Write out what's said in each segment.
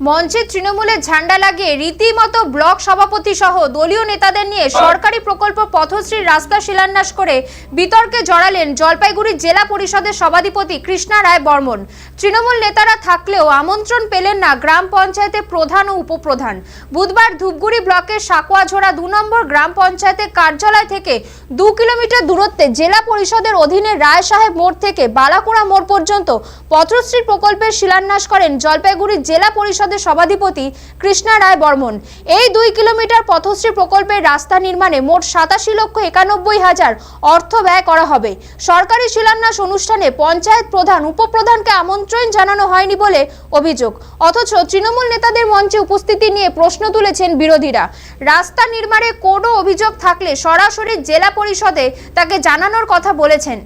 মঞ্চে তৃণমূলের ঝান্ডা লাগিয়ে রীতিমতো ব্লক সভাপতি সহ দলীয় নেতাদের নিয়ে সরকারি প্রকল্প পথশ্রীর রাস্তা শিলান্যাস করে বিতর্কে জড়ালেন জলপাইগুড়ি জেলা পরিষদের সভাধিপতি কৃষ্ণা রায় বর্মন। তৃণমূল নেতারা থাকলেও আমন্ত্রণ পেলেন না গ্রাম পঞ্চায়েতের প্রধান ও উপপ্রধান। বুধবার ধূপগুড়ি ব্লকের সাকুয়াঝোড়া দু নম্বর গ্রাম পঞ্চায়েতের কার্যালয় থেকে দু কিলোমিটার দূরত্বে জেলা পরিষদের অধীনে রায় সাহেব মোড় থেকে বালাকুড়া মোড় পর্যন্ত পথশ্রী প্রকল্পের শিলান্যাস করেন জলপাইগুড়ি জেলা পরিষদের সভাধিপতি কৃষ্ণা রায় বর্মন। এই দুই কিলোমিটার পথশ্রী প্রকল্পের রাস্তা নির্মাণে মোট সাতাশি লক্ষ একানব্বই হাজার অর্থ ব্যয় করা হবে। সরকারি শিলান্যাস অনুষ্ঠানে পঞ্চায়েত প্রধান, উপপ্রধানকে আমন্ত্রণ জানানো হয়নি বলে অভিযোগ। অথচ তৃণমূল নেতাদের মঞ্চে উপস্থিতি নিয়ে প্রশ্ন তুলেছেন বিরোধীরা। রাস্তা নির্মাণে কোনো অভিযোগ থাকলে সরাসরি জেলা পরিষদে তাকে জানানোর কথা বলেছেন।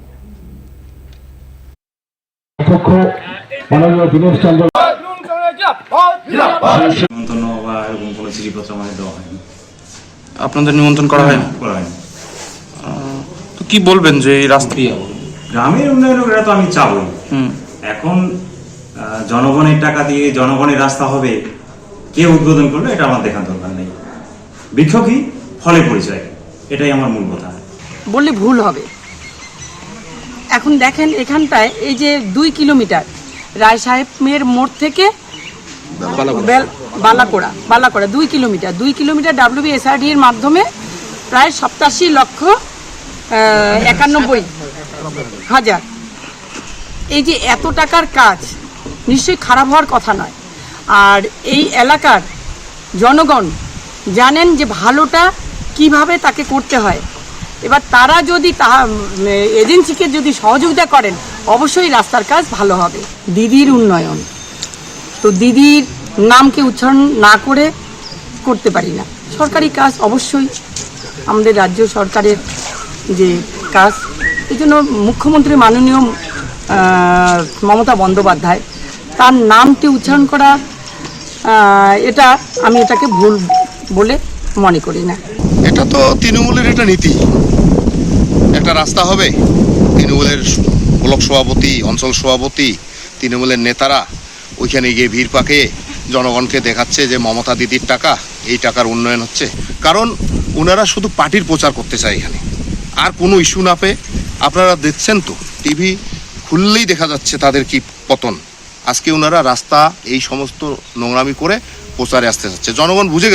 অধ্যক্ষ মাননীয় দীনেশ চন্দ্র নিমন্ত্রণ বা এরকম কোনো চিঠিপত্র আমাদের দেওয়া হয়নি। আপনাদের নিমন্ত্রণ করা করা হয়নি। তো কি বলবেন যে এই রাস্তা? গ্রামের উন্নয়ন এটা তো আমি হুম। এখন জনগণের টাকা দিয়ে জনগণের রাস্তা হবে কে উদ্বোধন করল এটা আমার দেখার দরকার নেই। বিক্ষোভই ফলে পরিচয়। এটাই আমার মূল কথা। বললে ভুল হবে। এখন দেখেন এখানটায় এই যে দুই কিলোমিটার রায় সাহেবের মোড় থেকে বালাকোড়া। বালাকোড়া দুই কিলোমিটার দুই কিলোমিটার ডাব্লিউবি এসআরডি এর মাধ্যমে প্রায় সপ্তাশি লক্ষ একানব্বই হাজার। এই যে এত টাকার কাজ, নিশ্চয়ই খারাপ হওয়ার কথা নয়। আর এই এলাকার জনগণ জানেন যে ভালোটা কীভাবে তাকে করতে হয়। এবার তারা যদি তাহা এজেন্সিকে যদি সহযোগিতা করেন, অবশ্যই রাস্তার কাজ ভালো হবে। দিদির উন্নয়ন। তো দিদির নামকে উচ্চারণ না করে করতে পারি না। সরকারি কাজ অবশ্যই আমাদের রাজ্য সরকারের যে কাজ, এই জন্য মুখ্যমন্ত্রী মাননীয় মমতা বন্দ্যোপাধ্যায় তার নামটি উচ্চারণ করা এটা আমি এটাকে ভুল বলে মনে করি না। এটা তো তৃণমূলের একটা নীতি। একটা রাস্তা হবে। তৃণমূলের ব্লক সভাপতি, অঞ্চল সভাপতি, তৃণমূলের নেতারা ওইখানে গিয়ে ভিড় পাকে, জনগণকে দেখাচ্ছে যে মমতা দিদির টাকা, এই টাকার উন্নয়ন হচ্ছে। কারণ ওনারা শুধু পার্টির প্রচার করতে চায় এখানে। আর কোনো ইস্যু না পেয়ে আপনারা দেখছেন তো, টিভি খুললেই দেখা যাচ্ছে তাদের কি পতন। আজকে ওনারা রাস্তা, এই সমস্ত নোংরামি করে প্রচারে আসতে যাচ্ছে। জনগণ বুঝে গেছে